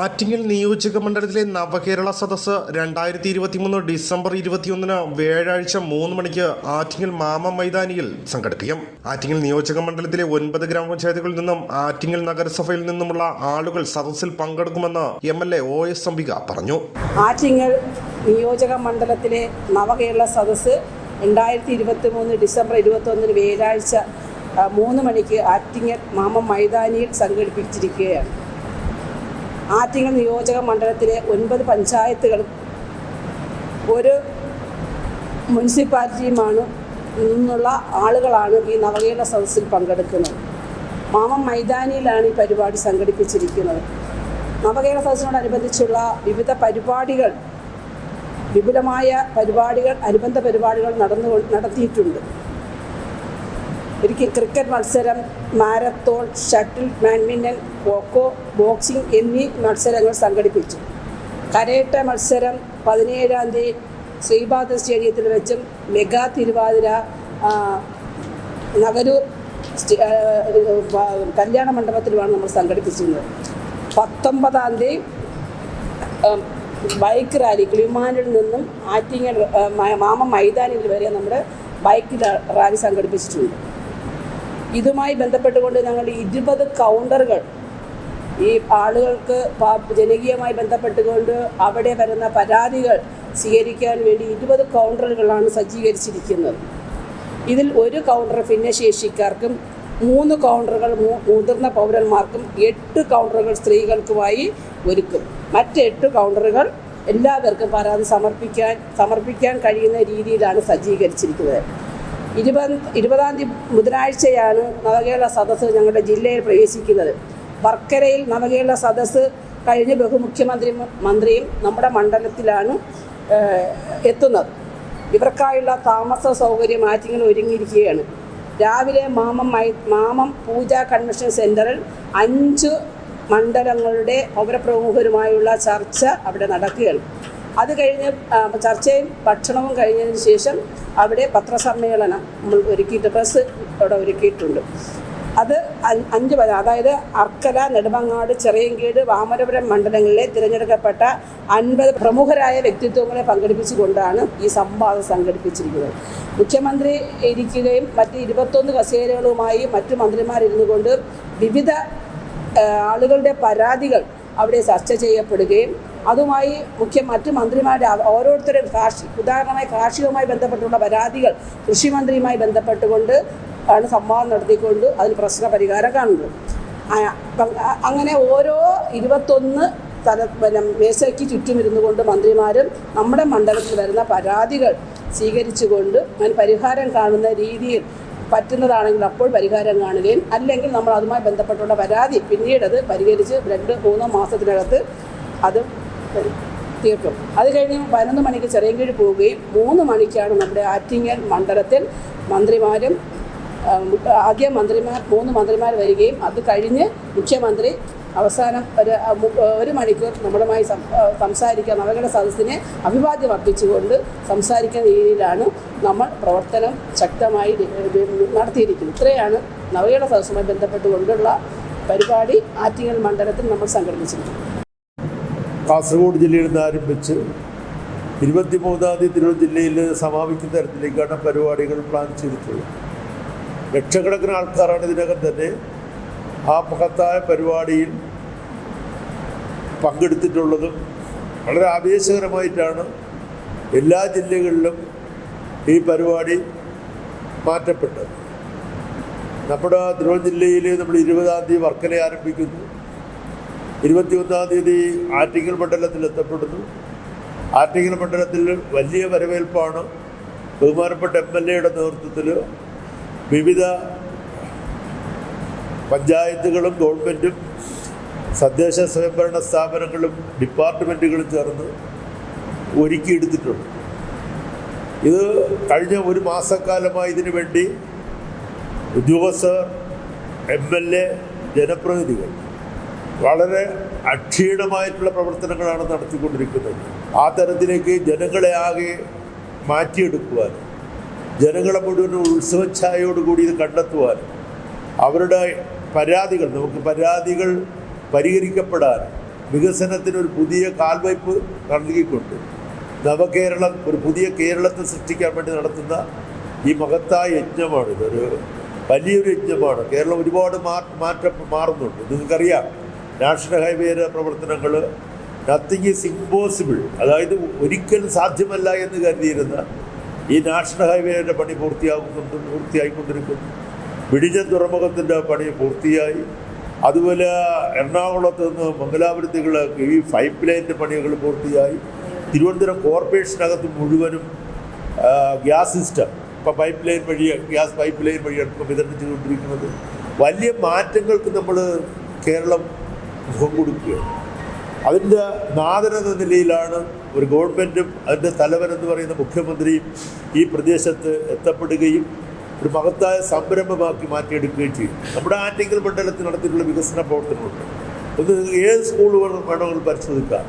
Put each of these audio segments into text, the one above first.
ആറ്റിങ്ങൽ നിയോജക മണ്ഡലത്തിലെ നവകേരള സദസ് രണ്ടായിരത്തി ഇരുപത്തിമൂന്ന് ഡിസംബർ ഇരുപത്തിയൊന്നിന് വ്യാഴാഴ്ച മൂന്ന് മണിക്ക് ആറ്റിങ്ങൽ മാമ മൈതാനിയിൽ സംഘടിപ്പിക്കും. ആറ്റിങ്ങൽ നിയോജക മണ്ഡലത്തിലെ ഒൻപത് ഗ്രാമപഞ്ചായത്തുകളിൽ നിന്നും ആറ്റിങ്ങൽ നഗരസഭയിൽ നിന്നുമുള്ള ആളുകൾ സദസ്സിൽ പങ്കെടുക്കുമെന്ന് M L A O S Ambika പറഞ്ഞു. ആറ്റിങ്ങൽ നിയോജക മണ്ഡലത്തിലെ നവകേരള സദസ്സ് രണ്ടായിരത്തി ഇരുപത്തി മൂന്ന് ഡിസംബർ ഇരുപത്തൊന്നിന് വ്യാഴാഴ്ച മൂന്ന് മണിക്ക് ആറ്റിങ്ങൽ മാമ മൈതാനിയിൽ സംഘടിപ്പിച്ചിരിക്കുകയാണ്. ആറ്റിങ്ങൽ നിയോജക മണ്ഡലത്തിലെ ഒൻപത് പഞ്ചായത്തുകളും ഒരു മുനിസിപ്പാലിറ്റിയുമാണ് നിന്നുള്ള ആളുകളാണ് ഈ നവകേരള സദസ്സിൽ പങ്കെടുക്കുന്നത്. മാമം മൈതാനിയിലാണ് ഈ പരിപാടി സംഘടിപ്പിച്ചിരിക്കുന്നത്. നവകേരള സദസ്സിനോടനുബന്ധിച്ചുള്ള വിവിധ പരിപാടികൾ വിപുലമായ പരിപാടികൾ അനുബന്ധ പരിപാടികൾ നടന്നു നടത്തിയിട്ടുണ്ട്. ഒരിക്കൽ ക്രിക്കറ്റ് മത്സരം marathon shuttle badminton kho kho boxing എന്നീ മത്സരങ്ങൾ സംഘടിപ്പിച്ചു. കരേട്ട മത്സരം പതിനേഴാം തീയതി ശ്രീപാദ സ്റ്റേഡിയത്തിൽ വെച്ചും മെഗാ തിരുവാതിര നഗരൂർ കല്യാണ മണ്ഡപത്തിലുമാണ് നമ്മൾ സംഘടിപ്പിച്ചിരുന്നത്. പത്തൊമ്പതാം തീയതി ബൈക്ക് റാലി കിളിമാനിൽ നിന്നും ആറ്റിങ്ങൽ മാമ മൈതാനിൽ വരെ നമ്മുടെ ബൈക്ക് റാലി സംഘടിപ്പിച്ചിട്ടുണ്ട്. ഇതുമായി ബന്ധപ്പെട്ടുകൊണ്ട് ഞങ്ങൾ ഇരുപത് കൗണ്ടറുകൾ ഈ ആളുകൾക്ക് ജനകീയമായി ബന്ധപ്പെട്ടുകൊണ്ട് അവിടെ വരുന്ന പരാതികൾ സ്വീകരിക്കാൻ വേണ്ടി ഇരുപത് കൗണ്ടറുകളാണ് സജ്ജീകരിച്ചിരിക്കുന്നത്. ഇതിൽ ഒരു കൗണ്ടർ ഭിന്നശേഷിക്കാർക്കും മൂന്ന് കൗണ്ടറുകൾ മുതിർന്ന പൗരന്മാർക്കും എട്ട് കൗണ്ടറുകൾ സ്ത്രീകൾക്കുമായി ഒരുക്കും. മറ്റെട്ട് കൗണ്ടറുകൾ എല്ലാവർക്കും പരാതി സമർപ്പിക്കാൻ സമർപ്പിക്കാൻ കഴിയുന്ന രീതിയിലാണ് സജ്ജീകരിച്ചിരിക്കുന്നത്. ഇരുപത് ഇരുപതാം തീയതി ബുധനാഴ്ചയാണ് നവകേരള സദസ്സ് ഞങ്ങളുടെ ജില്ലയിൽ പ്രവേശിക്കുന്നത്. വർക്കരയിൽ നവകേരള സദസ്സ് കഴിഞ്ഞ ബഹുമുഖ്യമന്ത്രി മന്ത്രിയും നമ്മുടെ മണ്ഡലത്തിലാണ് എത്തുന്നത്. ഇവർക്കായുള്ള താമസ സൗകര്യം ആറ്റിങ്ങൾ ഒരുങ്ങിയിരിക്കുകയാണ്. രാവിലെ മാമം മാമം പൂജ കൺവെൻഷൻ സെന്ററിൽ അഞ്ച് മണ്ഡലങ്ങളുടെ പൗരപ്രമുഖരുമായുള്ള ചർച്ച അവിടെ നടക്കുകയാണ്. അത് കഴിഞ്ഞ് ചർച്ചയും ഭക്ഷണവും കഴിഞ്ഞതിന് ശേഷം അവിടെ പത്രസമ്മേളനം നമ്മൾ ഒരുക്കിയിട്ട് പ്രസ് അവിടെ ഒരുക്കിയിട്ടുണ്ട്. അത് അഞ്ച് അതായത് അർക്കല നെടുമങ്ങാട് ചെറിയങ്കീട് വാമനപുരം മണ്ഡലങ്ങളിലെ തിരഞ്ഞെടുക്കപ്പെട്ട അൻപത് പ്രമുഖരായ വ്യക്തിത്വങ്ങളെ പങ്കെടുപ്പിച്ചുകൊണ്ടാണ് ഈ സംവാദം സംഘടിപ്പിച്ചിരിക്കുന്നത്. മുഖ്യമന്ത്രി ഇരിക്കുകയും മറ്റ് ഇരുപത്തൊന്ന് കസേരകളുമായി മറ്റു മന്ത്രിമാരിരുന്നു കൊണ്ട് വിവിധ ആളുകളുടെ പരാതികൾ അവിടെ ചർച്ച ചെയ്യപ്പെടുകയും അതുമായി മുഖ്യ മറ്റ് മന്ത്രിമാരുടെ ഓരോരുത്തരും കാർഷി ഉദാഹരണമായി കാർഷികവുമായി ബന്ധപ്പെട്ടുള്ള പരാതികൾ കൃഷിമന്ത്രിയുമായി ബന്ധപ്പെട്ടുകൊണ്ട് ആണ് സംവാദം നടത്തിക്കൊണ്ട് അതിന് പ്രശ്ന പരിഹാരം കാണുന്നത് അങ്ങനെ ഓരോ ഇരുപത്തൊന്ന് തല പിന്നെ മേശയ്ക്ക് ചുറ്റും ഇരുന്നു കൊണ്ട് മന്ത്രിമാരും നമ്മുടെ മണ്ഡലത്തിൽ വരുന്ന പരാതികൾ സ്വീകരിച്ചുകൊണ്ട് അതിന് പരിഹാരം കാണുന്ന രീതിയിൽ പറ്റുന്നതാണെങ്കിൽ അപ്പോൾ പരിഹാരം കാണുകയും അല്ലെങ്കിൽ നമ്മൾ അതുമായി ബന്ധപ്പെട്ടുള്ള പരാതി പിന്നീട് അത് പരിഹരിച്ച് രണ്ട് മൂന്നോ മാസത്തിനകത്ത് അത് തീർക്കും. അത് കഴിഞ്ഞ് പതിനൊന്ന് മണിക്ക് ചെറിയൻകീഴ് പോവുകയും മൂന്ന് മണിക്കാണ് നമ്മുടെ ആറ്റിങ്ങൽ മണ്ഡലത്തിൽ മന്ത്രിമാരും ആദ്യ മന്ത്രിമാർ മൂന്ന് മന്ത്രിമാർ വരികയും അത് കഴിഞ്ഞ് മുഖ്യമന്ത്രി അവസാനം ഒരു ഒരു മണിക്കൂർ നമ്മളുമായി സംസാരിക്കാൻ അവരുടെ സദസ്സിനെ അഭിവാദ്യം അർപ്പിച്ചുകൊണ്ട് സംസാരിക്കുന്ന രീതിയിലാണ് നമ്മൾ പ്രവർത്തനം ശക്തമായി നടത്തിയിരിക്കുന്നത്. ഇത്രയാണ് നവകേരള സദസ്സുമായി ബന്ധപ്പെട്ടുകൊണ്ടുള്ള പരിപാടി ആറ്റിങ്ങൽ മണ്ഡലത്തിൽ നമ്മൾ സംഘടിപ്പിച്ചിരിക്കുന്നത്. കാസർഗോഡ് ജില്ലയിൽ നിന്ന് ആരംഭിച്ച് ഇരുപത്തിമൂന്നാം തീയതി തിരുവനന്തപുരം ജില്ലയിൽ സമാപിക്കുന്ന തരത്തിലേക്കാണ് പരിപാടികൾ പ്ലാൻ ചെയ്തിട്ടുള്ളത്. ലക്ഷക്കണക്കിന് ആൾക്കാരാണ് ഇതിനകം തന്നെ ആ മഹത്തായ പരിപാടിയിൽ പങ്കെടുത്തിട്ടുള്ളതും വളരെ ആവേശകരമായിട്ടാണ് എല്ലാ ജില്ലകളിലും ഈ പരിപാടി മാറ്റപ്പെട്ടത്. നമ്മുടെ തിരുവനന്തപുരം ജില്ലയിൽ നമ്മൾ ഇരുപതാം തീയതി വർക്കല ആരംഭിക്കുന്നു. ഇരുപത്തിയൊന്നാം തീയതി ആറ്റിങ്ങൽ മണ്ഡലത്തിൽ എത്തപ്പെടുന്നു. ആറ്റിങ്ങൽ മണ്ഡലത്തിൽ വലിയ വരവേൽപ്പാണ്. ബഹുമാനപ്പെട്ട എം എൽ എയുടെ നേതൃത്വത്തിൽ വിവിധ പഞ്ചായത്തുകളും ഗവൺമെന്റും തദ്ദേശ സ്വയംഭരണ സ്ഥാപനങ്ങളും ഡിപ്പാർട്ട്മെന്റുകളും ചേർന്ന് ഒരുക്കിയെടുത്തിട്ടുണ്ട്. ഇത് കഴിഞ്ഞ ഒരു മാസക്കാലമായി ഇതിനു വേണ്ടി ഉദ്യോഗസ്ഥർ എം എൽ എ ജനപ്രതിനിധികൾ വളരെ അക്ഷീണമായിട്ടുള്ള പ്രവർത്തനങ്ങളാണ് നടത്തിക്കൊണ്ടിരിക്കുന്നത്. ആ തരത്തിലേക്ക് ജനങ്ങളെ ആകെ മാറ്റിയെടുക്കുവാൻ ജനങ്ങളെ മുഴുവൻ ഉത്സവച്ഛായയോടുകൂടി ഇത് കണ്ടെത്തുവാൻ അവരുടെ പരാതികൾ നമുക്ക് പരാതികൾ പരിഹരിക്കപ്പെടാൻ വികസനത്തിന് ഒരു പുതിയ കാൽവയ്പ് നൽകിക്കൊണ്ട് നവകേരളം ഒരു പുതിയ കേരളത്തെ സൃഷ്ടിക്കാൻ വേണ്ടി നടത്തുന്ന ഈ മഹത്തായ യജ്ഞമാണ് ഇതൊരു വലിയൊരു യജ്ഞമാണ്. കേരളം ഒരുപാട് മാറ്റം മാറുന്നുണ്ട്. നിങ്ങൾക്കറിയാം നാഷണൽ ഹൈവേയുടെ പ്രവർത്തനങ്ങൾ നത്തിങ് ഈസ് ഇമ്പോസിബിൾ അതായത് ഒരിക്കലും സാധ്യമല്ല എന്ന് കരുതിയിരുന്ന ഈ നാഷണൽ ഹൈവേയുടെ പണി പൂർത്തിയാകുന്നുണ്ട് പൂർത്തിയായിക്കൊണ്ടിരിക്കുന്നു. വിടിഞ്ഞ തുറമുഖത്തിന്റെ പണി പൂർത്തിയായി. അതുപോലെ എറണാകുളത്ത് നിന്ന് മംഗലാപുരത്തേക്കുള്ള ഈ പൈപ്പ് ലൈനിന്റെ പണികൾ പൂർത്തിയായി. തിരുവനന്തപുരം കോർപ്പറേഷനകത്ത് മുഴുവനും ഗ്യാസ് സിസ്റ്റം ഇപ്പോൾ പൈപ്പ് ലൈൻ വഴി ഗ്യാസ് പൈപ്പ് ലൈൻ വഴിയാണ് ഇപ്പോൾ വിതരണം ചെയ്തുകൊണ്ടിരിക്കുന്നത്. വലിയ മാറ്റങ്ങൾക്ക് നമ്മൾ കേരളം മുഖം കൊടുക്കുകയാണ്. അതിന്റെ നാദൻ നിലയിലാണ് ഒരു ഗവൺമെന്റും അതിന്റെ തലവൻ എന്ന് പറയുന്ന മുഖ്യമന്ത്രിയും ഈ പ്രദേശത്ത് എത്തപ്പെടുകയും ഒരു മഹത്തായ സംരംഭമാക്കി മാറ്റിയെടുക്കുകയും ചെയ്യും നമ്മുടെ ആറ്റിങ്ങൽ മണ്ഡലത്തിൽ നടത്തിയിട്ടുള്ള വികസന പ്രവർത്തനങ്ങളുണ്ട്. ഒന്ന് ഏത് സ്കൂളുകൾ വേണമെങ്കിലും പരിശോധിക്കാം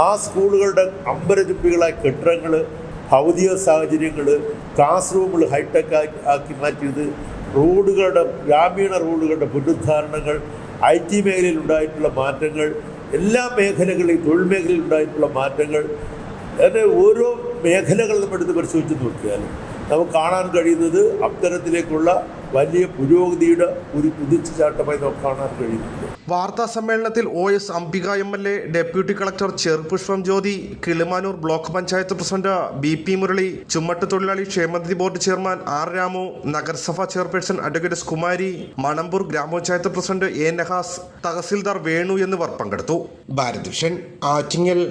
ആ സ്കൂളുകളുടെ അമ്പരചുപ്പികളായ കെട്ടിടങ്ങൾ ഭൗതിക സാഹചര്യങ്ങൾ ക്ലാസ് റൂമുകൾ ഹൈടെക് ആക്കി മാറ്റിയത് റോഡുകളുടെ ഗ്രാമീണ റോഡുകളുടെ പുനരുദ്ധാരണങ്ങൾ ഐ ടി മേഖലയിൽ ഉണ്ടായിട്ടുള്ള മാറ്റങ്ങൾ എല്ലാ മേഖലകളിലും തൊഴിൽ മേഖലയിൽ ഉണ്ടായിട്ടുള്ള മാറ്റങ്ങൾ അതായത് ഓരോ മേഖലകൾ നമ്മൾ എടുത്ത് പരിശോധിച്ച് നോക്കിയാൽ നമുക്ക് കാണാൻ കഴിയുന്നത് അത്തരത്തിലേക്കുള്ള വലിയ പുരോഗതിയുടെ ഒരു കുതിച്ചുചാട്ടമായി നമുക്ക് കാണാൻ കഴിയുന്നുണ്ട്. വാർത്താ സമ്മേളനത്തിൽ O S Ambika M L A deputy collector Cherupushpam Jyothi Kilimanoor block panchayat president B P Murali ചുമട്ട് തൊഴിലാളി ക്ഷേമനിധി ബോർഡ് ചെയർമാൻ ആർ രാമു നഗരസഭാ ചെയർപേഴ്സൺ അഡ്വക്കേറ്റ് കുമാരി മണമ്പൂർ ഗ്രാമപഞ്ചായത്ത് പ്രസിഡന്റ് എ നഹാസ് തഹസിൽദാർ വേണു എന്നിവർ പങ്കെടുത്തു. ഭാരത് ആറ്റിങ്ങൽ.